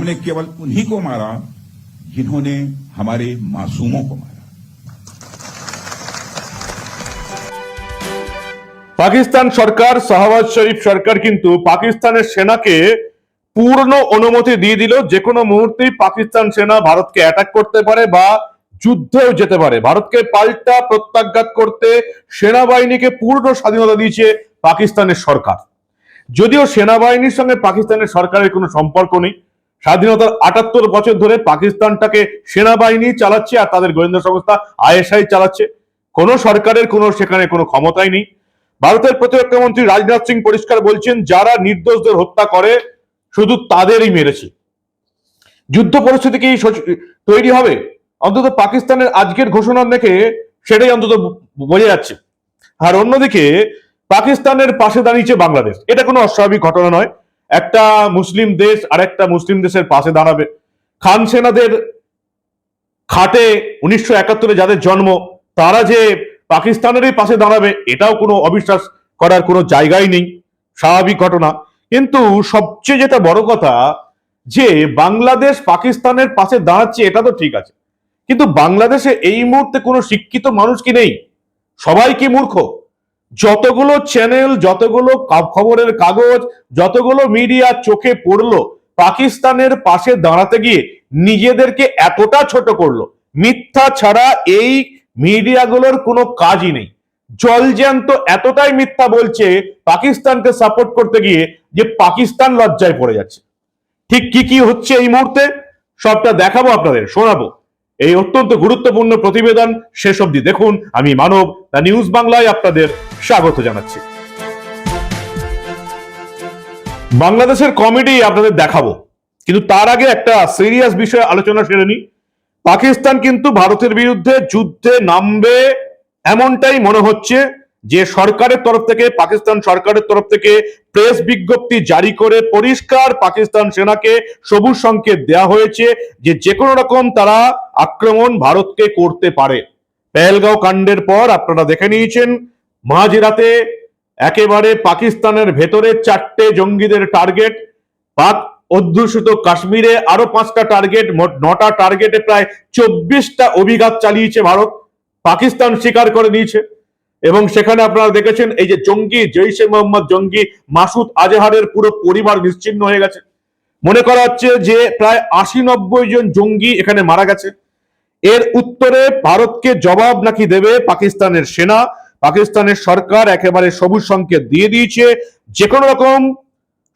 हमने केवल उन्हीं को मारा जिन्होंने हमारे मासूमों को मारा পাকিস্তান সরকার শাহবাজ শরীফ সরকার কিন্তু পাকিস্তানের সেনাকে পূর্ণ অনুমতি দিয়ে দিল যে কোনো মুহূর্তেই পাকিস্তান সেনা ভারতকে অ্যাটাক করতে পারে বা যুদ্ধেও যেতে পারে ভারতকে পাল্টা প্রত্যাঘাত করতে সেনাবাহিনীকে পূর্ণ স্বাধীনতা দিয়েছে পাকিস্তানের সরকার যদিও সেনাবাহিনীর সঙ্গে পাকিস্তানের সরকারের কোনো সম্পর্ক নেই স্বাধীনতার আটাত্তর বছর ধরে পাকিস্তানটাকে সেনাবাহিনী চালাচ্ছে আর তাদের গোয়েন্দা সংস্থা আইএসআই চালাচ্ছে। কোনো সরকারের, কোনো সেখানে কোনো ক্ষমতাই নেই। ভারতের প্রতিরক্ষা মন্ত্রী রাজনাথ সিং পরিষ্কার বলছেন, যারা নির্দোষদের হত্যা করে, শুধু তাদেরই মেরেছে। যুদ্ধ পরিস্থিতি কি তৈরি হবে? অন্তত পাকিস্তানের আজকের ঘোষণা দেখে সেটাই অন্তত বোঝা যাচ্ছে। আর অন্যদিকে, পাকিস্তানের পাশে দাঁড়িয়েছে বাংলাদেশ। এটা কোনো অস্বাভাবিক ঘটনা নয়। একটা মুসলিম দেশ আর একটা মুসলিম দেশের পাশে দাঁড়াবে। খান সেনাদের খাটে উনিশশো একাত্তরে যাদের জন্ম, তারা যে পাকিস্তানেরই পাশে দাঁড়াবে, এটাও কোনো অবিশ্বাস করার কোনো জায়গাই নেই। স্বাভাবিক ঘটনা। কিন্তু সবচেয়ে যেটা বড় কথা, যে বাংলাদেশ পাকিস্তানের পাশে দাঁড়াচ্ছে, এটা তো ঠিক আছে। কিন্তু বাংলাদেশে এই মুহূর্তে কোনো শিক্ষিত মানুষ কি নেই? সবাই কি মূর্খ? যতগুলো চ্যানেল যতগুলো খবরের কাগজ, যতগুলো মিডিয়া চোখে পড়ল, পাকিস্তানের পাশে দাঁড়াতে গিয়ে নিজেদেরকে এতটা ছোট করল। মিথ্যা ছাড়া এই মিডিয়াগুলোর কোনো কাজই নেই। জলজ্যান্ত এতটাই মিথ্যা বলছে পাকিস্তানকে সাপোর্ট করতে গিয়ে যে পাকিস্তান লজ্জায় পড়ে যাচ্ছে। ঠিক কি কি হচ্ছে এই মুহূর্তে? সবটা দেখাবো আপনাদের, শোনাবো। এই অত্যন্ত গুরুত্বপূর্ণ প্রতিবেদন শেষ অবধি দেখুন। আমি মানব, দ্য নিউজ বাংলায় আপনাদের স্বাগত জানাচ্ছি। বাংলাদেশের কমেডি আপনাদের দেখাবো। কিন্তু তার আগে একটা সিরিয়াস বিষয়ে আলোচনা সেরে নি পাকিস্তান কিন্তু ভারতের বিরুদ্ধে যুদ্ধে নামবে, এমনটাই মনে হচ্ছে। যে সরকারের তরফ থেকে, পাকিস্তান সরকারের তরফ থেকে প্রেস বিজ্ঞপ্তি জারি করে পরিষ্কার পাকিস্তান সেনাকে সবুজ সংকেত দেওয়া হয়েছে যে যে কোনো রকম তারা আক্রমণ ভারতকে করতে পারে। পেহেলগাঁও কাণ্ডের পর আপনারা দেখে নিয়েছেন, মাঝরাতে একেবারে পাকিস্তানের ভেতরে চারটে জঙ্গিদের টার্গেট পাক অধ্যুষিত কাশ্মীরে আরও পাঁচটা টার্গেট মোট নটা টার্গেটে প্রায় চব্বিশটা অভিঘাত চালিয়েছে ভারত। পাকিস্তান স্বীকার করে নিয়েছে। এবং সেখানে আপনারা দেখেছেন এই যে জঙ্গি, জৈশে মোহাম্মদ জঙ্গি, মাসুদ আজহারের পুরো পরিবার নিশ্চিন্ন হয়ে গেছে। মনে করা হচ্ছে যে প্রায় আশি নব্বই জন জঙ্গি এখানে মারা গেছে। এর উত্তরে ভারতকে জবাব নাকি দেবে পাকিস্তানের সেনা, পাকিস্তানের সরকার একেবারে সবুজ সংকেত দিয়ে দিয়েছে। যে কোনো রকম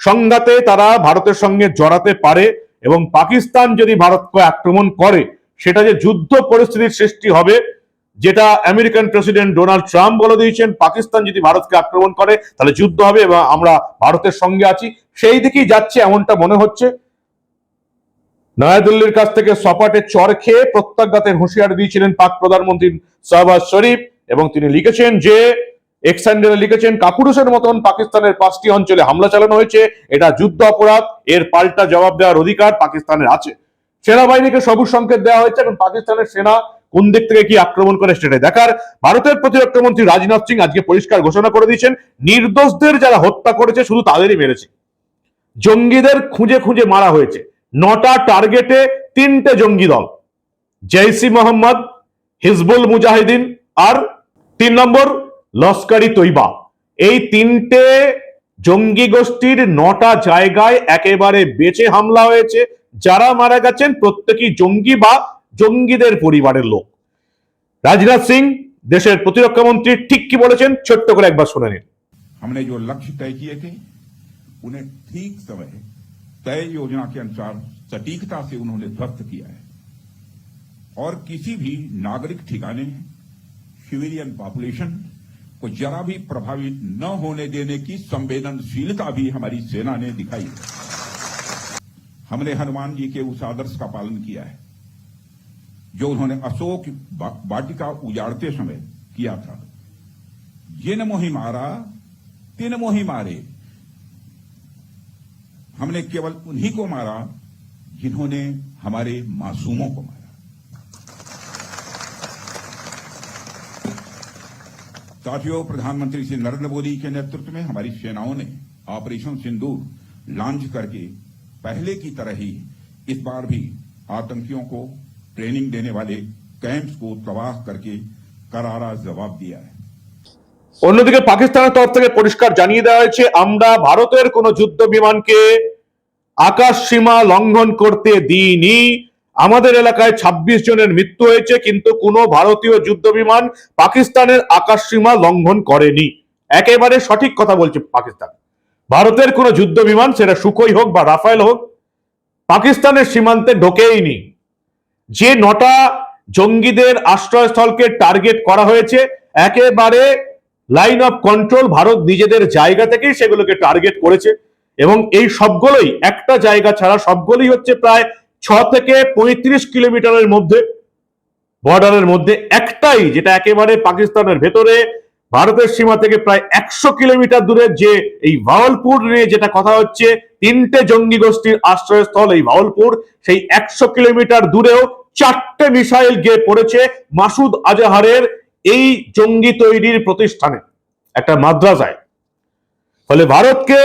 সংঘাতে তারা ভারতের সঙ্গে জড়াতে পারে এবং পাকিস্তান যদি ভারতকে আক্রমণ করে, সেটা যে যুদ্ধ পরিস্থিতির সৃষ্টি হবে যেটা আমেরিকান প্রেসিডেন্ট ডোনাল্ড ট্রাম্প বলে দিয়েছেন, পাকিস্তান যদি ভারতকে আক্রমণ করে, তাহলে যুদ্ধ হবে এবং আমরা ভারতের সঙ্গে আছি। সেই দিকেই যাচ্ছে এমনটা মনে হচ্ছে। নয়াদিল্লির কাছ থেকে সপাটে চর খেয়ে প্রত্যাঘাতের হুঁশিয়ারি দিয়েছিলেন পাক প্রধানমন্ত্রী শাহবাজ শরীফ এবং তিনি লিখেছেন যে এক্সান্ডারে লিখেছেন, কাপুরুষের মতন পাকিস্তানের পাঁচটি অঞ্চলে হামলা চালানো হয়েছে। এটা যুদ্ধ অপরাধ, এর পাল্টা জবাব দেওয়ার অধিকার পাকিস্তানের আছে। সেনাবাহিনীকে সবুজ সংকেত দেওয়া হয়েছে এবং পাকিস্তানের সেনা কোন দিক থেকে কি আক্রমণ করে সেটাই দেখার। ভারতের প্রতিরক্ষা মন্ত্রী রাজনাথ সিং আজকে পরিষ্কার ঘোষণা করে দিয়েছেন, নির্দোষদের যারা হত্যা করেছে শুধু তাদেরই মেরেছে। জঙ্গিদের খুঁজে খুঁজে মারা হয়েছে। নটা টার্গেটে তিনটে জঙ্গি দল। জৈসি মোহাম্মদ, হিজবুল মুজাহিদিন আর তিন নম্বর লস্করি তৈবা এই তিনটে জঙ্গি গোষ্ঠীর নটা জায়গায় একেবারে বেঁচে হামলা হয়েছে। যারা মারা গেছেন প্রত্যেকই জঙ্গি বা জঙ্গিদের পরিবারের লোক রাজনাথ সিং দেশের প্রতিরক্ষা মন্ত্রী ঠিক কি বলেছেন ছোট্ট করে একবার শুনে নিন हमने जो लक्ष्य तय किए थे उन्हें ठीक समय तय योजना के अनुसार सटीकता से उन्होंने ध्वस्त किया है और किसी भी नागरिक ठिकाने सिविलियन पॉपुलेशन को जरा भी प्रभावित न होने देने की संवेदनशीलता भी हमारी सेना ने दिखाई है हमने हनुमान जी के उस आदर्श का पालन किया है जो उन्होंने अशोक वाटिका उजाड़ते समय किया था। जिन मोहि मारा तिन मोहि मारे। हमने केवल उन्हीं को मारा जिन्होंने हमारे मासूमों को मारा। साथियों, प्रधानमंत्री श्री नरेंद्र मोदी के नेतृत्व में हमारी सेनाओं ने ऑपरेशन सिंदूर लॉन्च करके पहले की तरह ही इस बार भी आतंकियों को ट्रेनिंग देने वाले कैंप्स को तबाह करके करारा जवाब दिया है অন্যদিকে পাকিস্তানের তরফ থেকে পরিষ্কার জানিয়ে দেওয়া হয়েছে আমরা ভারতের কোন যুদ্ধ বিমানকে আকাশ সীমা লঙ্ঘন করতে দিইনি আমাদের এলাকায় ২৬ জনের মৃত্যু হয়েছে কিন্তু কোনো ভারতীয় যুদ্ধ বিমান পাকিস্তানের আকাশ সীমা লঙ্ঘন করেনি একেবারে সঠিক কথা বলছে পাকিস্তান ভারতের কোন যুদ্ধ বিমান সেটা সুকই হোক বা রাফায়েল হোক পাকিস্তানের সীমান্তে ঢোকেইনি যে নটা জঙ্গিদের আশ্রয়স্থলকে টার্গেট করা হয়েছে, একেবারে লাইন অফ কন্ট্রোল ভারত নিজেদের জায়গা থেকেই সেগুলোকে টার্গেট করেছে। এবং এই সবগুলোই, একটা জায়গা ছাড়া সবগুলোই হচ্ছে প্রায় ছ থেকে পঁয়ত্রিশ কিলোমিটারের মধ্যে বর্ডারের মধ্যে একটাই, যেটা একেবারে পাকিস্তানের ভেতরে ভারতের সীমা থেকে প্রায় একশো কিলোমিটার দূরে যে এই ভাওয়ালপুর নিয়ে যেটা কথা হচ্ছে, তিনটে জঙ্গি গোষ্ঠীর আশ্রয়স্থল এই ভাওয়ালপুর সেই একশো কিলোমিটার দূরেও চারটে মিসাইল গিয়ে পড়েছে মাসুদ আজাহারের এই জঙ্গি তৈরির প্রতিষ্ঠানে, একটা মাদ্রাসায়। ফলে ভারতকে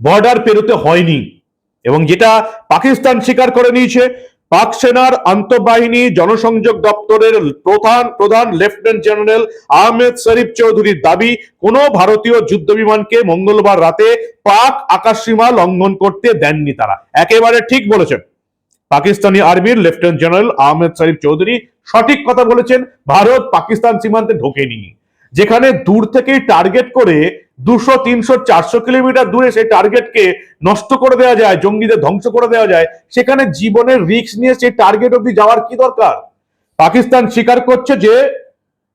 বর্ডার পেরোতে হয়নি এবং যেটা পাকিস্তান স্বীকার করে নিয়েছে পাক সেনার আন্তঃবাহিনী জনসংযোগ দপ্তরের প্রধান প্রধান লেফটেন্যান্ট জেনারেল আহমেদ শরীফ চৌধুরীর দাবি, কোন ভারতীয় যুদ্ধ বিমানকে মঙ্গলবার রাতে পাক আকাশসীমা লঙ্ঘন করতে দেননি তারা। একেবারে ঠিক বলেছেন। পাকিস্তানি আর্মির লেফটেন্যান্ট জেনারেল আহমেদ শরীফ চৌধুরী সঠিক কথা বলেছেন, ভারত পাকিস্তান সীমান্তে ঢোকেনি। যেখানে দূর থেকেই টার্গেট করে দুশো, তিনশো, চারশো কিলোমিটার দূরে সেই টার্গেটকে নষ্ট করে দেওয়া যায়, জঙ্গিদের ধ্বংস করে দেওয়া যায়, সেখানে জীবনের রিস্ক নিয়ে সেই টার্গেট অব্দি যাওয়ার কি দরকার? পাকিস্তান স্বীকার করছে যে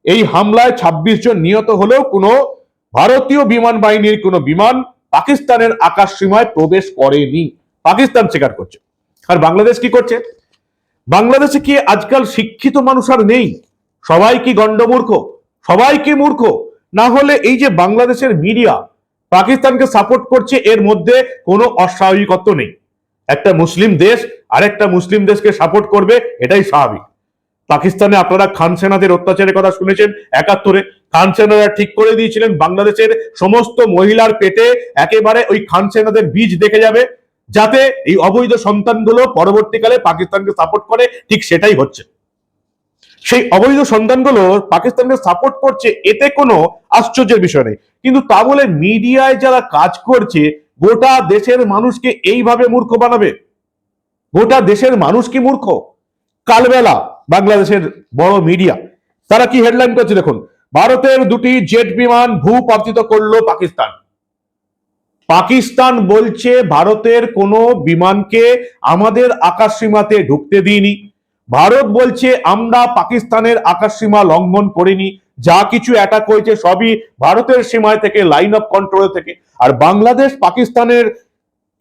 এই হামলায় ২৬ জন নিহত হলেও কোনো ভারতীয় বিমান বাহিনীর কোনো বিমান পাকিস্তানের আকাশ সীমায় প্রবেশ করেনি। পাকিস্তান স্বীকার করছে। আর বাংলাদেশ কি করছে? বাংলাদেশে কি আজকাল শিক্ষিত মানুষ আর নেই? সবাই কি গণ্ডমূর্খ? সবাই কি মূর্খ? না হলে এই যে বাংলাদেশের মিডিয়া পাকিস্তানকে সাপোর্ট করছে, এর মধ্যে কোনো অস্বাভাবিকত্ব নেই। একটা মুসলিম দেশ, আরেকটা মুসলিম দেশকে সাপোর্ট করবে, এটাই স্বাভাবিক। পাকিস্তানে আপনারা খান সেনাদের অত্যাচারের কথা শুনেছেন একাত্তরে। খান সেনারা ঠিক করে দিয়েছিলেন, বাংলাদেশের সমস্ত মহিলার পেটে একেবারে ওই খান সেনাদের বীজ দেখে যাবে, যাতে এই অবৈধ সন্তানগুলো পরবর্তীকালে পাকিস্তানকে সাপোর্ট করে, ঠিক সেটাই হচ্ছে। সেই অবৈধ সন্তানগুলো পাকিস্তানকে সাপোর্ট করছে, এতে কোনো আশ্চর্যের বিষয় নেই। কিন্তু তা বলে মিডিয়ায় যারা কাজ করছে, গোটা দেশের মানুষকে এইভাবে মূর্খ বানাবে? গোটা দেশের মানুষ কি মূর্খ? কালবেলা, বাংলাদেশের বড় মিডিয়া, তারা কি হেডলাইন করছে দেখুন। ভারতের দুটি জেট বিমান ভূপাতিত করল পাকিস্তান। পাকিস্তান বলছে, ভারতের কোনো বিমানকে আমাদের আকাশ সীমাতে ঢুকতে দিইনি। ভারত বলছে, আমরা পাকিস্তানের আকাশ সীমা লঙ্ঘন করিনি, যা কিছু অ্যাটাক হয়েছে সবই ভারতের সীমায় থেকে লাইন অফ কন্ট্রোল থেকে। আর বাংলাদেশ পাকিস্তানের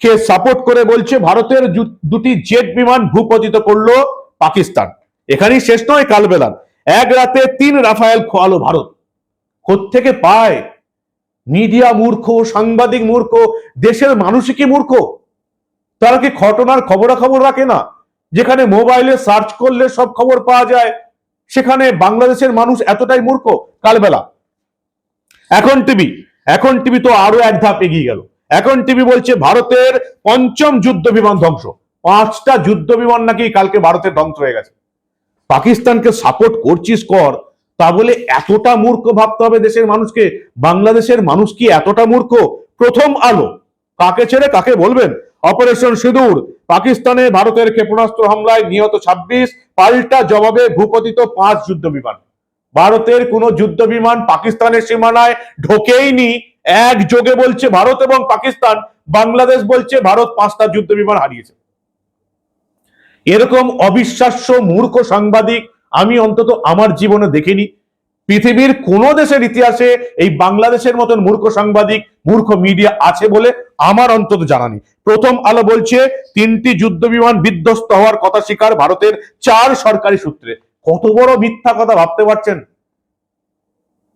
কে সাপোর্ট করে বলছে, ভারতের দুটি জেট বিমান ভূপতিত করল পাকিস্তান। এখানেই শেষ নয় কালবেলা এক রাতে তিন রাফায়েল খোয়ালো ভারত। কোত্থেকে পায়? মিডিয়া মূর্খ, সাংবাদিক মূর্খ, দেশের মানুষই কি মূর্খ? তারা কি ঘটনার খবরাখবর রাখে না? যেখানে মোবাইলে সার্চ করলে সব খবর পাওয়া যায়, সেখানে বাংলাদেশের মানুষ এতটাই মূর্খ, কালবেলা। এখন টিভি এখন টিভি তো আরও এক ধাপ এগিয়ে গেল। এখন টিভি বলছে ভারতের পঞ্চম যুদ্ধ বিমান ধ্বংস। পাঁচটা যুদ্ধ বিমান নাকি কালকে ভারতের ধ্বংস হয়ে গেছে। পাকিস্তানকে সাপোর্ট করছিস কর, তা বলে এতটা মূর্খ ভাবতে হবে দেশের মানুষকে? বাংলাদেশের মানুষ কি এতটা মূর্খ? প্রথম আলো, কাকে ছেড়ে কাকে বলবেন? অপারেশন সিঁদুর। পাকিস্তানে ভারতের ক্ষেপণাস্ত্র হামলায় নিহত ২৬ পাল্টা জবাবে ভূপতিত পাঁচ যুদ্ধ বিমান ভারতের কোন যুদ্ধ বিমান পাকিস্তানের সীমানায় ঢোকেইনি। এক যোগে বলছে ভারত এবং পাকিস্তান, বাংলাদেশ বলছে ভারত পাঁচটা যুদ্ধ বিমান হারিয়েছে। এরকম অবিশ্বাস্য মূর্খ সাংবাদিক আমি অন্তত আমার জীবনে দেখিনি। পৃথিবীর কোন দেশের ইতিহাসে এই বাংলাদেশের মতন মূর্খ সাংবাদিক, মূর্খ মিডিয়া আছে বলে আমার অন্তত জানা নেই। প্রথম আলো বলছে, তিনটি যুদ্ধ বিমান বিধ্বস্ত হওয়ার কথা স্বীকার ভারতের চার সরকারি সূত্রে। কত বড় মিথ্যা কথা ভাবতে পারছেন?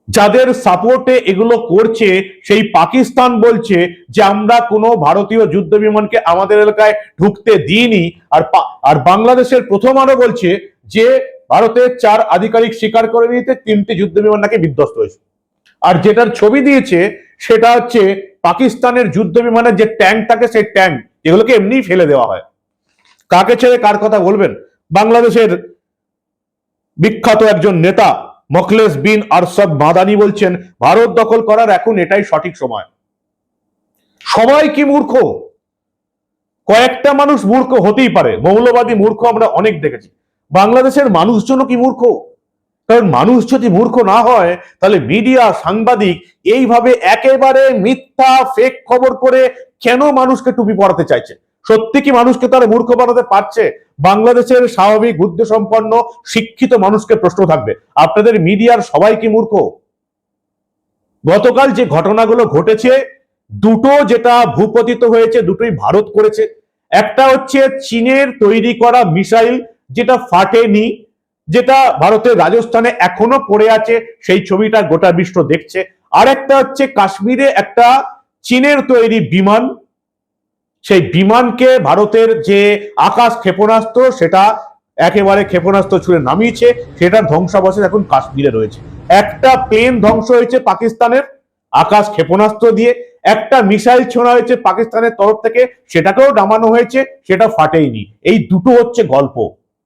যাদের সাপোর্টে এগুলো করছে, সেই পাকিস্তান বলছে যে আমরা কোনো ভারতীয় যুদ্ধ বিমানকে আমাদের এলাকায় ঢুকতে দিইনি। আর আর বাংলাদেশের প্রথম আলো বলছে যে ভারতের চার আধিকারিক স্বীকার করে নিতে তিনটি যুদ্ধ বিমান নাকি বিধ্বস্ত হয়েছে। আর যেটার ছবি দিয়েছে, সেটা হচ্ছে পাকিস্তানের যুদ্ধ বিমানের যে ট্যাঙ্ক থাকে, সেই ট্যাঙ্ক এগুলোকে এমনিই ফেলে দেওয়া হয়। কাকে ছেড়ে কার কথা বলবেন? বাংলাদেশের বিখ্যাত একজন নেতা, মখলেস বিন আরশদ মাদানি বলছেন, ভারত দখল করার এখন এটাই সঠিক সময়। সবাই কি মূর্খ? কয়েকটা মানুষ মূর্খ হতেই পারে। মৌলবাদী মূর্খ আমরা অনেক দেখেছি। বাংলাদেশের মানুষজনও কি মূর্খ? কারণ মানুষ যদি মূর্খ না হয়, তাহলে মিডিয়া, সাংবাদিক এইভাবে একেবারে মিথ্যা ফেক খবর করে কেন মানুষকে টুপি পড়াতে চাইছে? সত্যি কি মানুষকে তারা মূর্খ বানাতে পারছে? বাংলাদেশের স্বাভাবিক বুদ্ধি সম্পন্ন শিক্ষিত মানুষকে প্রশ্ন থাকবে, আপনাদের মিডিয়ার সবাই কি মূর্খ? গতকাল যে ঘটনাগুলো ঘটেছে, দুটো যেটা ভূপতিত হয়েছে, দুটোই ভারত করেছে। একটা হচ্ছে চীনের তৈরি করা মিসাইল যেটা ফাটেনি, যেটা ভারতের রাজস্থানে এখনও পড়ে আছে, সেই ছবিটা গোটা বিশ্ব দেখছে। আর একটা হচ্ছে কাশ্মীরে একটা চীনের তৈরি বিমান। সেই বিমানকে ভারতের যে আকাশ ক্ষেপণাস্ত্র, সেটা একেবারে ক্ষেপণাস্ত্র ছুড়ে নামিয়েছে সেটার ধ্বংসাবশেষ এখন কাশ্মীরে রয়েছে। একটা প্লেন ধ্বংস হয়েছে পাকিস্তানের আকাশ ক্ষেপণাস্ত্র দিয়ে, একটা মিসাইল ছোঁড়া হয়েছে পাকিস্তানের তরফ থেকে, সেটাকেও নামানো হয়েছে, সেটা ফাটেইনি। এই দুটো হচ্ছে গল্প।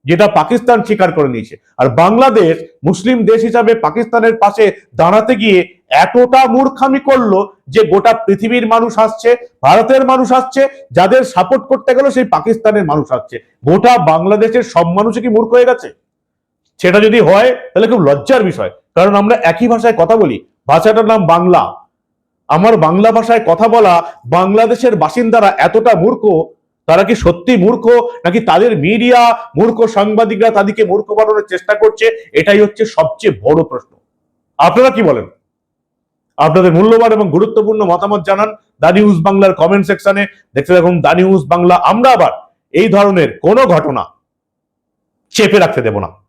যেটা পাকিস্তান স্বীকার করে নিয়েছে। আর বাংলাদেশ মুসলিম দেশ হিসাবে পাকিস্তানের পাশে দাঁড়াতে গিয়ে এতটা মূর্খামি করল যে গোটা পৃথিবীর মানুষ আসছে ভারতের মানুষ আসছে যাদের সাপোর্ট করতে গেল সেই পাকিস্তানের মানুষ আসছে গোটা বাংলাদেশের সব মানুষই কি মূর্খ হয়ে গেছে? সেটা যদি হয়, তাহলে খুব লজ্জার বিষয়। কারণ আমরা একই ভাষায় কথা বলি। ভাষাটার নাম বাংলা। আমার বাংলা ভাষায় কথা বলা বাংলাদেশের বাসিন্দারা এতটা মূর্খ তারা কি সত্যি মূর্খ? নাকি তাদের মিডিয়া মূর্খ সাংবাদিকরা তাদেরকে মূর্খ বানানোর চেষ্টা করছে? এটাই হচ্ছে সবচেয়ে বড় প্রশ্ন। আপনারা কি বলেন? আপনাদের মূল্যবান এবং গুরুত্বপূর্ণ মতামত জানান দা নিউজ বাংলার কমেন্ট সেকশনে দেখতে দেখুন দা নিউজ বাংলা। আমরা আবার এই ধরনের কোনো ঘটনা চেপে রাখতে দেব না।